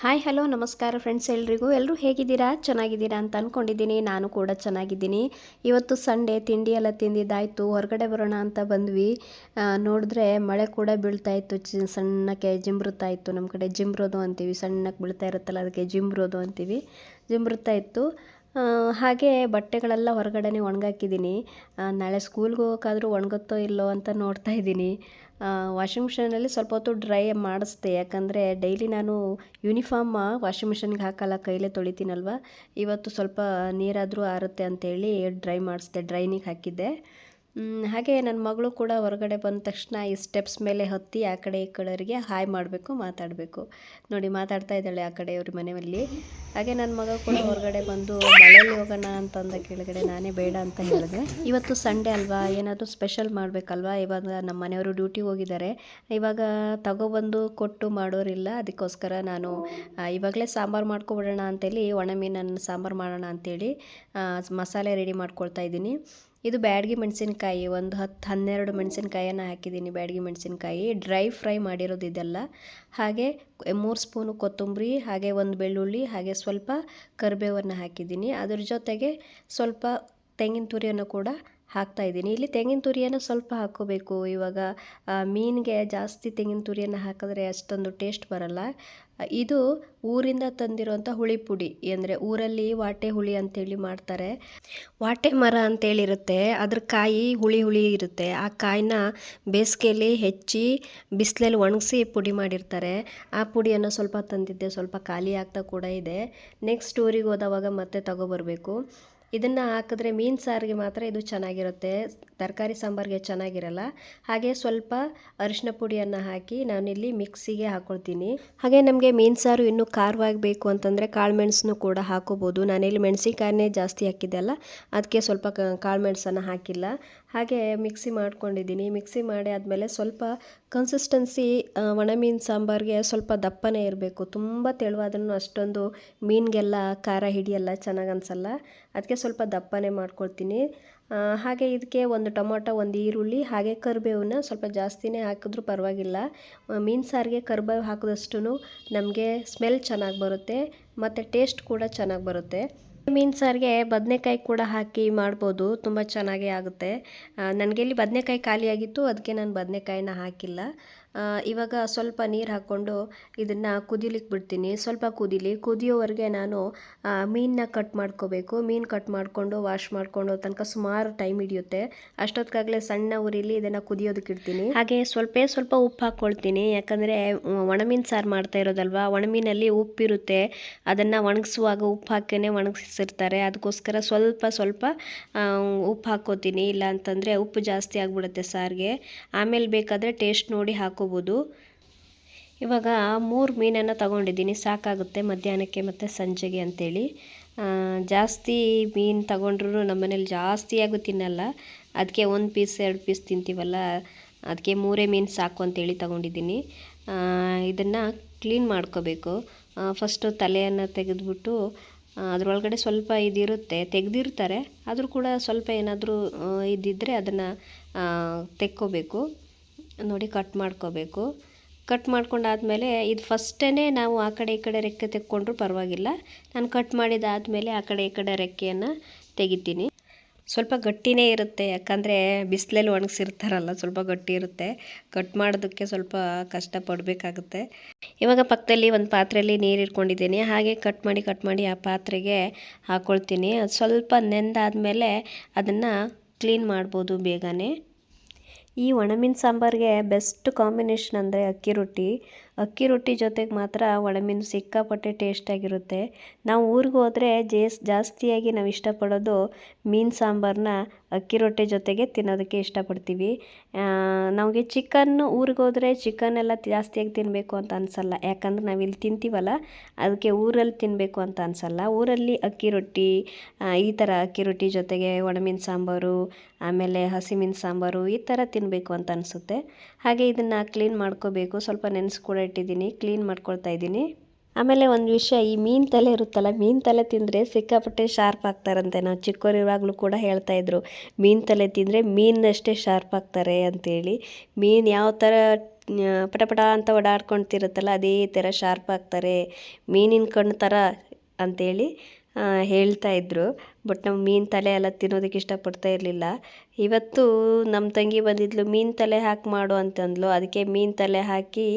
Hi, hello, ನಮಸ್ಕಾರ friends ಎಲ್ರಿಗೂ. ಎಲ್ಲರೂ ಹೇಗಿದ್ದೀರಾ? ಚೆನ್ನಾಗಿದ್ದೀರಾ ಅಂತ ಅಂದ್ಕೊಂಡಿದ್ದೀನಿ ನಾನು ಕೂಡ ಚೆನ್ನಾಗಿದ್ದೀನಿ. ಇವತ್ತು ಸಂಡೇ ತಿಂಡಿ ಎಲ್ಲ ತಿಂದಿದ್ದಾಯಿತು. ಹೊರಗಡೆ ಬರೋಣ ಅಂತ ಬಂದ್ವಿ. ನೋಡಿದ್ರೆ ಮಳೆ ಕೂಡ ಬೀಳ್ತಾಯಿತ್ತು ಚಿ, ಸಣ್ಣಕ್ಕೆ ಜಿಂಬ್ರುತ್ತಾ ಇತ್ತು. ನಮ್ಮ ಕಡೆ ಜಿಂಬ್ರೋದು ಅಂತೀವಿ. ಸಣ್ಣಕ್ಕೆ ಬೀಳ್ತಾ ಇರುತ್ತಲ್ಲ, ಅದಕ್ಕೆ ಜಿಂಬ್ರೋದು ಅಂತೀವಿ. ಜಿಂಬ್ರುತ್ತಾ ಇತ್ತು. ಹಾಗೆ ಬಟ್ಟೆಗಳೆಲ್ಲ ಹೊರಗಡೆನೇ ಒಣಗಾಕಿದ್ದೀನಿ. ನಾಳೆ ಸ್ಕೂಲ್ಗೆ ಹೋಗೋಕ್ಕಾದ್ರೂ ಒಣಗುತ್ತೋ ಇಲ್ಲೋ ಅಂತ ನೋಡ್ತಾ ಇದ್ದೀನಿ. ವಾಷಿಂಗ್ ಮಿಷಿನಲ್ಲಿ ಸ್ವಲ್ಪ ಹೊತ್ತು ಡ್ರೈ ಮಾಡಿಸ್ದೆ. ಯಾಕಂದರೆ ಡೈಲಿ ನಾನು ಯೂನಿಫಾರ್ಮ್ ವಾಷಿಂಗ್ ಮಿಷಿನ್ಗೆ ಹಾಕಲ್ಲ, ಕೈಲೇ ತೊಳಿತೀನಲ್ವ? ಇವತ್ತು ಸ್ವಲ್ಪ ನೀರಾದರೂ ಆರುತ್ತೆ ಅಂತೇಳಿ ಡ್ರೈ ಮಾಡಿಸ್ದೆ, ಡ್ರೈನಿಗೆ ಹಾಕಿದ್ದೆ. ಹಾಗೆ ನನ್ನ ಮಗಳು ಕೂಡ ಹೊರಗಡೆ ಬಂದ ತಕ್ಷಣ ಈ ಸ್ಟೆಪ್ಸ್ ಮೇಲೆ ಹತ್ತಿ ಆ ಕಡೆ ಈ ಕಡೆಯವರಿಗೆ ಹಾಯ್ ಮಾಡಬೇಕು, ಮಾತಾಡಬೇಕು. ನೋಡಿ, ಮಾತಾಡ್ತಾ ಇದ್ದಾಳೆ ಆ ಕಡೆಯವ್ರ ಮನೆಯಲ್ಲಿ. ಹಾಗೆ ನನ್ನ ಮಗ ಕೂಡ ಹೊರಗಡೆ ಬಂದು ಮಳೆಯಲ್ಲಿ ಹೋಗೋಣ ಅಂತಂದ ಕೆಳಗಡೆ, ನಾನೇ ಬೇಡ ಅಂತ ಹೇಳಿದೆ. ಇವತ್ತು ಸಂಡೇ ಅಲ್ವಾ, ಏನಾದರೂ ಸ್ಪೆಷಲ್ ಮಾಡಬೇಕಲ್ವಾ? ಇವಾಗ ನಮ್ಮ ಮನೆಯವರು ಡ್ಯೂಟಿ ಹೋಗಿದ್ದಾರೆ. ಇವಾಗ ತಗೊಬಂದು ಕೊಟ್ಟು ಮಾಡೋರಿಲ್ಲ, ಅದಕ್ಕೋಸ್ಕರ ನಾನು ಇವಾಗಲೇ ಸಾಂಬಾರು ಮಾಡ್ಕೊಬಿಡೋಣ ಅಂತೇಳಿ ಒಣ ಮೀನನ್ನು ಸಾಂಬಾರು ಮಾಡೋಣ ಅಂತೇಳಿ ಮಸಾಲೆ ರೆಡಿ ಮಾಡ್ಕೊಳ್ತಾ ಇದ್ದೀನಿ. ಇದು ಬ್ಯಾಡಗಿ ಮೆಣಸಿನಕಾಯಿ, ಒಂದು ಹತ್ತು ಹನ್ನೆರಡು ಮೆಣಸಿನಕಾಯಿಯನ್ನು ಹಾಕಿದ್ದೀನಿ ಬ್ಯಾಡಗಿ ಮೆಣಸಿನ್ಕಾಯಿ. ಡ್ರೈ ಫ್ರೈ ಮಾಡಿರೋದು ಇದೆಲ್ಲ. ಹಾಗೆ ಮೂರು ಸ್ಪೂನು ಕೊತ್ತಂಬರಿ, ಹಾಗೆ ಒಂದು ಬೆಳ್ಳುಳ್ಳಿ, ಹಾಗೆ ಸ್ವಲ್ಪ ಕರಿಬೇವನ್ನು ಹಾಕಿದ್ದೀನಿ. ಅದ್ರ ಜೊತೆಗೆ ಸ್ವಲ್ಪ ತೆಂಗಿನ ತುರಿಯನ್ನು ಕೂಡ ಹಾಕ್ತಾ ಇದ್ದೀನಿ. ಇಲ್ಲಿ ತೆಂಗಿನ ತುರಿಯನ್ನು ಸ್ವಲ್ಪ ಹಾಕೋಬೇಕು ಇವಾಗ ಮೀನಿಗೆ ಜಾಸ್ತಿ ತೆಂಗಿನ ತುರಿಯನ್ನು ಹಾಕಿದ್ರೆ ಅಷ್ಟೊಂದು ಟೇಸ್ಟ್ ಬರಲ್ಲ. ಇದು ಊರಿಂದ ತಂದಿರುವಂಥ ಹುಳಿ ಪುಡಿ, ಅಂದರೆ ಊರಲ್ಲಿ ವಾಟೆ ಹುಳಿ ಅಂತೇಳಿ ಮಾಡ್ತಾರೆ. ವಾಟೆ ಮರ ಅಂತೇಳಿರುತ್ತೆ, ಅದ್ರ ಕಾಯಿ ಹುಳಿ ಹುಳಿ ಇರುತ್ತೆ. ಆ ಕಾಯಿನ ಬೇಸಿಗೆಯಲ್ಲಿ ಹೆಚ್ಚಿ ಬಿಸಿಲಲ್ಲಿ ಒಣಗಿಸಿ ಪುಡಿ ಮಾಡಿರ್ತಾರೆ. ಆ ಪುಡಿಯನ್ನು ಸ್ವಲ್ಪ ತಂದಿದ್ದೆ, ಸ್ವಲ್ಪ ಖಾಲಿ ಆಗ್ತಾ ಕೂಡ ಇದೆ. ನೆಕ್ಸ್ಟ್ ಊರಿಗೆ ಹೋದವಾಗ ಮತ್ತೆ ತಗೊಬರ್ಬೇಕು. ಇದನ್ನು ಹಾಕಿದ್ರೆ ಮೀನು ಸಾರಿಗೆ ಮಾತ್ರ ಇದು ಚೆನ್ನಾಗಿರುತ್ತೆ. ತರಕಾರಿ ಸಾಂಬಾರಿಗೆ ಚೆನ್ನಾಗಿರಲ್ಲ. ಹಾಗೆ ಸ್ವಲ್ಪ ಅರಿಶಿನ ಪುಡಿಯನ್ನು ಹಾಕಿ ನಾನಿಲ್ಲಿ ಮಿಕ್ಸಿಗೆ ಹಾಕ್ಕೊಳ್ತೀನಿ ಹಾಗೆ ನಮಗೆ ಮೀನು ಸಾರು ಇನ್ನೂ ಖಾರವಾಗಿ ಬೇಕು ಅಂತಂದರೆ ಕಾಳು ಮೆಣಸನ್ನು ಕೂಡ ಹಾಕೋಬೋದು. ನಾನಿಲ್ಲಿ ಮೆಣಸಿಕಾಯನ್ನೇ ಜಾಸ್ತಿ ಹಾಕಿದ್ದೆ ಅಲ್ಲ. ಅದಕ್ಕೆ ಸ್ವಲ್ಪ ಕಾಳು ಮೆಣಸನ್ನು ಹಾಕಿಲ್ಲ. ಹಾಗೆ ಮಿಕ್ಸಿ ಮಾಡ್ಕೊಂಡಿದ್ದೀನಿ. ಮಿಕ್ಸಿ ಮಾಡಿ ಆದಮೇಲೆ ಸ್ವಲ್ಪ ಕನ್ಸಿಸ್ಟೆನ್ಸಿ ಒಣ ಮೀನು ಸಾಂಬಾರಿಗೆ ಸ್ವಲ್ಪ ದಪ್ಪನೇ ಇರಬೇಕು. ತುಂಬ ತೆಳುವಾದ್ರೂ ಅಷ್ಟೊಂದು ಮೀನಿಗೆಲ್ಲ ಖಾರ ಹಿಡಿಯಲ್ಲ, ಚೆನ್ನಾಗಿ ಅನಿಸಲ್ಲ. ಅದಕ್ಕೆ ಸ್ವಲ್ಪ ದಪ್ಪನೇ ಮಾಡ್ಕೊಳ್ತೀನಿ. ಹಾಗೆ ಇದಕ್ಕೆ ಒಂದು ಟೊಮೊಟೊ, ಒಂದು ಈರುಳ್ಳಿ, ಹಾಗೆ ಕರಿಬೇವನ್ನ ಸ್ವಲ್ಪ ಜಾಸ್ತಿನೇ ಹಾಕಿದ್ರೂ ಪರವಾಗಿಲ್ಲ. ಮೀನು ಸಾರಿಗೆ ಕರಿಬೇವು ಹಾಕಿದಷ್ಟು ನಮಗೆ ಸ್ಮೆಲ್ ಚೆನ್ನಾಗಿ ಬರುತ್ತೆ, ಮತ್ತು ಟೇಸ್ಟ್ ಕೂಡ ಚೆನ್ನಾಗಿ ಬರುತ್ತೆ. ಮೀನು ಸಾರಿಗೆ ಬದನೆಕಾಯಿ ಕೂಡ ಹಾಕಿ ಮಾಡ್ಬೋದು, ತುಂಬ ಚೆನ್ನಾಗೇ ಆಗುತ್ತೆ. ನನಗೆ ಇಲ್ಲಿ ಬದನೆಕಾಯಿ ಖಾಲಿಯಾಗಿತ್ತು ಅದಕ್ಕೆ ನಾನು ಬದನೆಕಾಯಿನ ಹಾಕಿಲ್ಲ. ಇವಾಗ ಸ್ವಲ್ಪ ನೀರು ಹಾಕ್ಕೊಂಡು ಇದನ್ನು ಕುದಿಲಿಕ್ಕೆ ಬಿಡ್ತೀನಿ. ಸ್ವಲ್ಪ ಕುದಿಲಿ, ಕುದಿಯೋವರೆಗೆ ನಾನು ಮೀನನ್ನ ಕಟ್ ಮಾಡ್ಕೋಬೇಕು. ಮೀನು ಕಟ್ ಮಾಡಿಕೊಂಡು ವಾಶ್ ಮಾಡಿಕೊಂಡು ತನಕ ಸುಮಾರು ಟೈಮ್ ಹಿಡಿಯುತ್ತೆ. ಅಷ್ಟೊತ್ತಿಗಾಗಲೇ ಸಣ್ಣ ಊರಿಲಿ ಇದನ್ನು ಕುದಿಯೋದಕ್ಕೆ ಇಡ್ತೀನಿ. ಹಾಗೆ ಸ್ವಲ್ಪ ಸ್ವಲ್ಪ ಉಪ್ಪು ಹಾಕ್ಕೊಳ್ತೀನಿ ಯಾಕಂದರೆ ಒಣಮೀನು ಸಾರು ಮಾಡ್ತಾ ಇರೋದಲ್ವಾ? ಒಣಮೀನಲ್ಲಿ ಉಪ್ಪಿರುತ್ತೆ. ಅದನ್ನು ಒಣಗಿಸುವಾಗ ಉಪ್ಪು ಹಾಕಿನೇ ಒಣಗಿಸಿರ್ತಾರೆ. ಅದಕ್ಕೋಸ್ಕರ ಸ್ವಲ್ಪ ಸ್ವಲ್ಪ ಉಪ್ಪು ಹಾಕ್ಕೋತೀನಿ ಇಲ್ಲ ಅಂತಂದರೆ ಉಪ್ಪು ಜಾಸ್ತಿ ಆಗಿಬಿಡುತ್ತೆ ಸಾರಿಗೆ. ಆಮೇಲೆ ಬೇಕಾದರೆ ಟೇಸ್ಟ್ ನೋಡಿ ಹಾಕೋಬೋದು ಇವಾಗ ಮೂರು ಮೀನನ್ನು ತಗೊಂಡಿದ್ದೀನಿ. ಸಾಕಾಗುತ್ತೆ ಮಧ್ಯಾಹ್ನಕ್ಕೆ ಮತ್ತು ಸಂಜೆಗೆ ಅಂತೇಳಿ. ಆ, ಜಾಸ್ತಿ ಮೀನು ತಗೊಂಡ್ರು ನಮ್ಮನೇಲಿ ಜಾಸ್ತಿಯಾಗೂ ತಿನ್ನಲ್ಲ. ಅದಕ್ಕೆ ಒಂದು ಪೀಸ್ ಎರಡು ಪೀಸ್ ತಿಂತೀವಲ್ಲ ಅದಕ್ಕೆ ಮೂರೇ ಮೀನು ಸಾಕು ಅಂತೇಳಿ ತಗೊಂಡಿದ್ದೀನಿ. ಇದನ್ನು ಕ್ಲೀನ್ ಮಾಡ್ಕೋಬೇಕು. ಫಸ್ಟು ತಲೆಯನ್ನು ತೆಗೆದುಬಿಟ್ಟು ಅದರೊಳಗಡೆ ಸ್ವಲ್ಪ ಇದಿರುತ್ತೆ ತೆಗೆದಿರ್ತಾರೆ. ಆದರೂ ಕೂಡ ಸ್ವಲ್ಪ ಏನಾದರೂ ಇದ್ದಿದ್ದರೆ ಅದನ್ನು ತೆಕ್ಕೋಬೇಕು. ನೋಡಿ ಕಟ್ ಮಾಡ್ಕೋಬೇಕು. ಕಟ್ ಮಾಡ್ಕೊಂಡಾದ್ಮೇಲೆ ಇದು ಫಸ್ಟೇ ನಾವು ಆ ಕಡೆ ಈ ಕಡೆ ರೆಕ್ಕೆ ತೆಕ್ಕೊಂಡ್ರೂ ಪರವಾಗಿಲ್ಲ. ನಾನು ಕಟ್ ಮಾಡಿದಾದಮೇಲೆ ಆ ಕಡೆ ಈ ಕಡೆ ರೆಕ್ಕೆಯನ್ನು ತೆಗಿತೀನಿ. ಸ್ವಲ್ಪ ಗಟ್ಟಿನೇ ಇರುತ್ತೆ, ಯಾಕಂದರೆ ಬಿಸಿಲಲ್ಲಿ ಒಣಗಿಸಿರ್ತಾರಲ್ಲ, ಸ್ವಲ್ಪ ಗಟ್ಟಿ ಇರುತ್ತೆ. ಕಟ್ ಮಾಡೋದಕ್ಕೆ ಸ್ವಲ್ಪ ಕಷ್ಟಪಡಬೇಕಾಗುತ್ತೆ. ಇವಾಗ ಪಕ್ಕದಲ್ಲಿ ಒಂದು ಪಾತ್ರೆಯಲ್ಲಿ ನೀರು ಇಟ್ಕೊಂಡಿದ್ದೀನಿ. ಹಾಗೆ ಕಟ್ ಮಾಡಿ ಕಟ್ ಮಾಡಿ ಆ ಪಾತ್ರೆಗೆ ಹಾಕ್ಕೊಳ್ತೀನಿ ಸ್ವಲ್ಪ ನೆಂದಾದಮೇಲೆ ಅದನ್ನು ಕ್ಲೀನ್ ಮಾಡ್ಬೋದು ಬೇಗನೆ. ಈ ಒಣಮೀನು ಸಾಂಬಾರಿಗೆ ಬೆಸ್ಟ್ ಕಾಂಬಿನೇಷನ್ ಅಂದರೆ ಅಕ್ಕಿ ರೊಟ್ಟಿ. ಅಕ್ಕಿ ರೊಟ್ಟಿ ಜೊತೆಗೆ ಮಾತ್ರ ಒಳಮೀನು ಸಿಕ್ಕಾಪಟ್ಟೆ ಟೇಸ್ಟಾಗಿರುತ್ತೆ ನಾವು ಊರಿಗೆ ಹೋದರೆ ಜೇಸ್, ಜಾಸ್ತಿಯಾಗಿ ನಾವು ಇಷ್ಟಪಡೋದು ಮೀನು ಸಾಂಬಾರನ್ನ ಅಕ್ಕಿ ರೊಟ್ಟಿ ಜೊತೆಗೆ ತಿನ್ನೋದಕ್ಕೆ ಇಷ್ಟಪಡ್ತೀವಿ. ನಮಗೆ ಚಿಕನ್ನು ಊರಿಗೆ ಹೋದರೆ ಚಿಕನ್ ಎಲ್ಲ ಜಾಸ್ತಿಯಾಗಿ ತಿನ್ನಬೇಕು ಅಂತ ಅನಿಸಲ್ಲ. ಯಾಕಂದ್ರೆ ನಾವು ಇಲ್ಲಿ ತಿಂತೀವಲ್ಲ ಅದಕ್ಕೆ ಊರಲ್ಲಿ ತಿನ್ನಬೇಕು ಅಂತ ಅನಿಸಲ್ಲ. ಊರಲ್ಲಿ ಅಕ್ಕಿ ರೊಟ್ಟಿ ಈ ಥರ ಅಕ್ಕಿ ರೊಟ್ಟಿ ಜೊತೆಗೆ ಒಣಮೀನು ಸಾಂಬಾರು, ಆಮೇಲೆ ಹಸಿಮೀನು ಸಾಂಬಾರು ಈ ಥರ ತಿನ್ನಬೇಕು ಅಂತ ಅನಿಸುತ್ತೆ. ಹಾಗೆ ಇದನ್ನು ಕ್ಲೀನ್ ಮಾಡ್ಕೋಬೇಕು. ಸ್ವಲ್ಪ ನೆನೆಸಿ ಕೂಡ ಇಟ್ಟಿದ್ದೀನಿ ಕ್ಲೀನ್ ಮಾಡ್ಕೊಳ್ತಾ ಇದ್ದೀನಿ. ಆಮೇಲೆ ಒಂದು ವಿಷಯ, ಈ ಮೀನು ತಲೆ ಇರುತ್ತಲ್ಲ, ಮೀನು ತಲೆ ತಿಂದರೆ ಸಿಕ್ಕಾಪಟ್ಟೆ ಶಾರ್ಪ್ ಆಗ್ತಾರಂತೆ. ನಾವು ಚಿಕ್ಕವರಿರುವಾಗಲೂ ಕೂಡ ಹೇಳ್ತಾ ಇದ್ರು, ಮೀನು ತಲೆ ತಿಂದರೆ ಮೀನಷ್ಟೇ ಶಾರ್ಪ್ ಆಗ್ತಾರೆ ಅಂತೇಳಿ. ಮೀನು ಯಾವ ಥರ ಪಟಪಟ ಪಟ ಅಂತ ಓಡಾಡ್ಕೊಳ್ತಿರುತ್ತಲ್ಲ ಅದೇ ಥರ ಶಾರ್ಪ್ ಆಗ್ತಾರೆ. ಮೀನಿನ ಕಣ್ಣು ಥರ ಅಂತೇಳಿ ಹೇಳ್ತಾ ಇದ್ರು. ಬಟ್ ನಮ್ಮ ಮೀನು ತಲೆ ಎಲ್ಲ ತಿನ್ನೋದಕ್ಕೆ ಇಷ್ಟಪಡ್ತಾ ಇರಲಿಲ್ಲ. ಇವತ್ತು ನಮ್ಮ ತಂಗಿ ಬಂದಿದ್ಲು, ಮೀನು ತಲೆ ಹಾಕಿ ಮಾಡು ಅಂತಂದ್ಲು. ಅದಕ್ಕೆ ಮೀನು ತಲೆ ಹಾಕಿ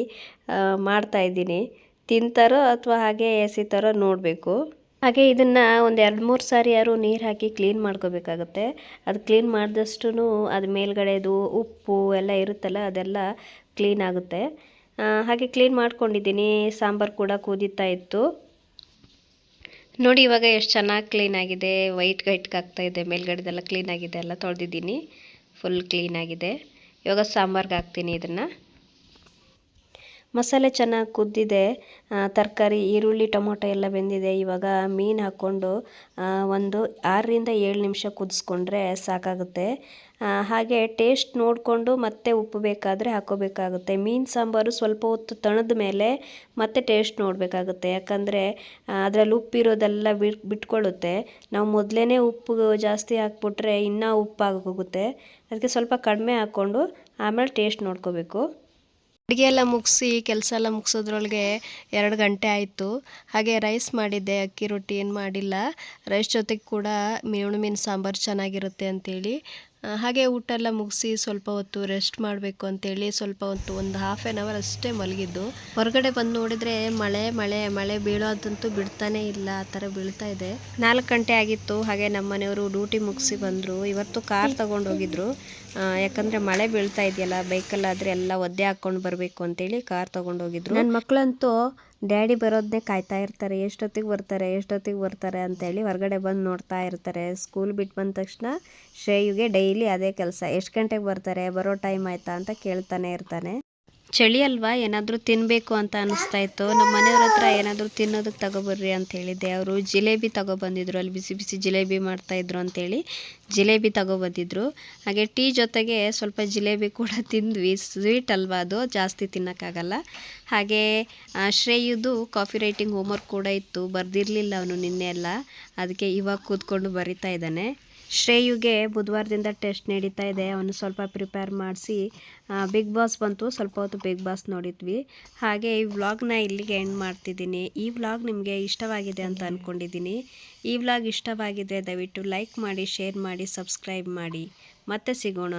ಮಾಡ್ತಾ ಇದ್ದೀನಿ. ತಿಂತಾರೋ ಅಥವಾ ಹಾಗೆ ಎಸಿತಾರೋ ನೋಡಬೇಕು. ಹಾಗೆ ಇದನ್ನು ಒಂದು ಎರಡು ಮೂರು ಸಾರಿ ಯಾರು ನೀರು ಹಾಕಿ ಕ್ಲೀನ್ ಮಾಡ್ಕೋಬೇಕಾಗುತ್ತೆ. ಅದು ಕ್ಲೀನ್ ಮಾಡಿದಷ್ಟು ಅದು ಮೇಲ್ಗಡೆದು ಉಪ್ಪು ಎಲ್ಲ ಇರುತ್ತಲ್ಲ, ಅದೆಲ್ಲ ಕ್ಲೀನ್ ಆಗುತ್ತೆ. ಹಾಗೆ ಕ್ಲೀನ್ ಮಾಡ್ಕೊಂಡಿದ್ದೀನಿ. ಸಾಂಬಾರು ಕೂಡ ಕುದೀತಾ ಇತ್ತು. ನೋಡಿ, ಇವಾಗ ಎಷ್ಟು ಚೆನ್ನಾಗಿ ಕ್ಲೀನ್ ಆಗಿದೆ. ವೈಟ್ ವೈಟ್ಗೆ ಆಗ್ತಾ ಇದೆ ಮೇಲ್ಗಡೆದೆಲ್ಲ ಕ್ಲೀನಾಗಿದೆ ಎಲ್ಲ ತೊಳೆದಿದ್ದೀನಿ. ಫುಲ್ ಕ್ಲೀನಾಗಿದೆ ಇವಾಗ ಸಾಂಬಾರ್ಗೆ ಹಾಕ್ತೀನಿ ಇದನ್ನು. ಮಸಾಲೆ ಚೆನ್ನಾಗಿ ಕುದ್ದಿದೆ. ತರಕಾರಿ, ಈರುಳ್ಳಿ, ಟೊಮೊಟೊ ಎಲ್ಲ ಬೆಂದಿದೆ. ಇವಾಗ ಮೀನು ಹಾಕ್ಕೊಂಡು ಒಂದು ಆರರಿಂದ ಏಳು ನಿಮಿಷ ಕುದಿಸ್ಕೊಂಡ್ರೆ ಸಾಕಾಗುತ್ತೆ. ಹಾಗೆ ಟೇಸ್ಟ್ ನೋಡಿಕೊಂಡು ಮತ್ತೆ ಉಪ್ಪು ಬೇಕಾದರೆ ಹಾಕೋಬೇಕಾಗುತ್ತೆ. ಮೀನು ಸಾಂಬಾರು ಸ್ವಲ್ಪ ಹೊತ್ತು ತಣದ ಮೇಲೆ ಮತ್ತೆ ಟೇಸ್ಟ್ ನೋಡಬೇಕಾಗುತ್ತೆ. ಯಾಕಂದರೆ ಅದರಲ್ಲಿ ಉಪ್ಪಿರೋದೆಲ್ಲ ಬಿಟ್ ಬಿಟ್ಕೊಳ್ಳುತ್ತೆ. ನಾವು ಮೊದಲೇ ಉಪ್ಪು ಜಾಸ್ತಿ ಹಾಕ್ಬಿಟ್ರೆ ಇನ್ನೂ ಉಪ್ಪಾಗೋಗುತ್ತೆ. ಅದಕ್ಕೆ ಸ್ವಲ್ಪ ಕಡಿಮೆ ಹಾಕ್ಕೊಂಡು ಆಮೇಲೆ ಟೇಸ್ಟ್ ನೋಡ್ಕೋಬೇಕು. ಅಡುಗೆ ಎಲ್ಲ ಮುಗಿಸಿ ಕೆಲಸ ಎಲ್ಲ ಮುಗಿಸೋದ್ರೊಳಗೆ ಎರಡು ಗಂಟೆ ಆಯಿತು. ಹಾಗೆ ರೈಸ್ ಮಾಡಿದ್ದೆ ಅಕ್ಕಿ ರೊಟ್ಟಿ ಏನು ಮಾಡಿಲ್ಲ. ರೈಸ್ ಜೊತೆಗೆ ಕೂಡ ಮೀನು ಮೀನು ಸಾಂಬಾರು ಚೆನ್ನಾಗಿರುತ್ತೆ ಅಂತೇಳಿ. ಆ, ಹಾಗೆ ಊಟ ಎಲ್ಲ ಮುಗಿಸಿ ಸ್ವಲ್ಪ ಹೊತ್ತು ರೆಸ್ಟ್ ಮಾಡಬೇಕು ಅಂತೇಳಿ ಸ್ವಲ್ಪ ಹೊತ್ತು ಒಂದು ಹಾಫ್ ಆ್ಯನ್ ಅವರ್ ಅಷ್ಟೇ ಮಲಗಿದ್ದು. ಹೊರಗಡೆ ಬಂದು ನೋಡಿದರೆ ಮಳೆ ಮಳೆ ಮಳೆ ಬೀಳೋದಂತೂ ಬಿಡ್ತಾನೇ ಇಲ್ಲ, ಆ ಥರ ಬೀಳ್ತಾ ಇದೆ. ನಾಲ್ಕು ಗಂಟೆ ಆಗಿತ್ತು, ಹಾಗೆ ನಮ್ಮ ಮನೆಯವರು ಡ್ಯೂಟಿ ಮುಗಿಸಿ ಬಂದರು. ಇವತ್ತು ಕಾರ್ ತಗೊಂಡು ಹೋಗಿದ್ರು. ಯಾಕಂದ್ರೆ ಮಳೆ ಬೀಳ್ತಾ ಇದೆಯಲ್ಲ ಬೈಕಲ್ಲಾದರೆ ಎಲ್ಲ ಒದ್ದೆ ಹಾಕ್ಕೊಂಡು ಬರಬೇಕು ಅಂತೇಳಿ ಕಾರ್ ತೊಗೊಂಡೋಗಿದ್ರು ನನ್ನ ಮಕ್ಕಳಂತೂ ಡ್ಯಾಡಿ ಬರೋದನ್ನೇ ಕಾಯ್ತಾ ಇರ್ತಾರೆ, ಎಷ್ಟೊತ್ತಿಗೆ ಬರ್ತಾರೆ ಎಷ್ಟೊತ್ತಿಗೆ ಬರ್ತಾರೆ ಅಂತೇಳಿ ಹೊರಗಡೆ ಬಂದು ನೋಡ್ತಾ ಇರ್ತಾರೆ. ಸ್ಕೂಲ್ ಬಿಟ್ಟು ಬಂದ ತಕ್ಷಣ ಶ್ರೇಯುಗೆ ಡೈಲಿ ಅದೇ ಕೆಲಸ, ಎಷ್ಟು ಗಂಟೆಗೆ ಬರ್ತಾರೆ, ಬರೋ ಟೈಮ್ ಆಯಿತಾ ಅಂತ ಕೇಳ್ತಾನೆ ಇರ್ತಾನೆ. ಚಳಿ ಅಲ್ವಾ? ಏನಾದರೂ ತಿನ್ನಬೇಕು ಅಂತ ಅನಿಸ್ತಾ ಇತ್ತು. ನಮ್ಮ ಮನೆಯವ್ರ ಹತ್ರ ಏನಾದರೂ ತಿನ್ನೋದಕ್ಕೆ ತಗೊಬರ್ರಿ ಅಂತ ಹೇಳಿದ್ದೆ ಅವರು. ಜಿಲೇಬಿ ತಗೊಬಂದಿದ್ರು ಅಲ್ಲಿ ಬಿಸಿ ಬಿಸಿ ಜಿಲೇಬಿ ಮಾಡ್ತಾಯಿದ್ರು ಅಂತೇಳಿ ಜಿಲೇಬಿ ತಗೊಬಂದಿದ್ರು. ಹಾಗೆ ಟೀ ಜೊತೆಗೆ ಸ್ವಲ್ಪ ಜಿಲೇಬಿ ಕೂಡ ತಿಂದ್ವಿ. ಸ್ವೀಟ್ ಅಲ್ವಾ ಅದು? ಜಾಸ್ತಿ ತಿನ್ನೋಕ್ಕಾಗಲ್ಲ. ಹಾಗೆ ಶ್ರೇಯುದು ಕಾಫಿ ರೈಟಿಂಗ್ ಹೋಮ್ವರ್ಕ್ ಕೂಡ ಇತ್ತು. ಬರೆದಿರಲಿಲ್ಲ ಅವನು ನಿನ್ನೆ ಎಲ್ಲ. ಅದಕ್ಕೆ ಇವಾಗ ಕೂತ್ಕೊಂಡು ಬರಿತಾ ಇದ್ದಾನೆ. ಶ್ರೇಯುಗೆ ಬುಧವಾರದಿಂದ ಟೆಸ್ಟ್ ನಡೀತಾ ಇದೆ. ಅವನು ಸ್ವಲ್ಪ ಪ್ರಿಪೇರ್ ಮಾಡಿಸಿ ಬಿಗ್ ಬಾಸ್ ಬಂತು. ಸ್ವಲ್ಪ ಹೊತ್ತು ಬಿಗ್ ಬಾಸ್ ನೋಡಿದ್ವಿ. ಹಾಗೆ ಈ ವ್ಲಾಗ್ನ ಇಲ್ಲಿಗೆ ಎಂಡ್ ಮಾಡ್ತಿದ್ದೀನಿ. ಈ ವ್ಲಾಗ್ ನಿಮಗೆ ಇಷ್ಟವಾಗಿದೆ ಅಂತ ಅಂದ್ಕೊಂಡಿದ್ದೀನಿ ಈ ವ್ಲಾಗ್ ಇಷ್ಟವಾಗಿದೆ, ದಯವಿಟ್ಟು ಲೈಕ್ ಮಾಡಿ, ಶೇರ್ ಮಾಡಿ, ಸಬ್ಸ್ಕ್ರೈಬ್ ಮಾಡಿ. ಮತ್ತೆ ಸಿಗೋಣ.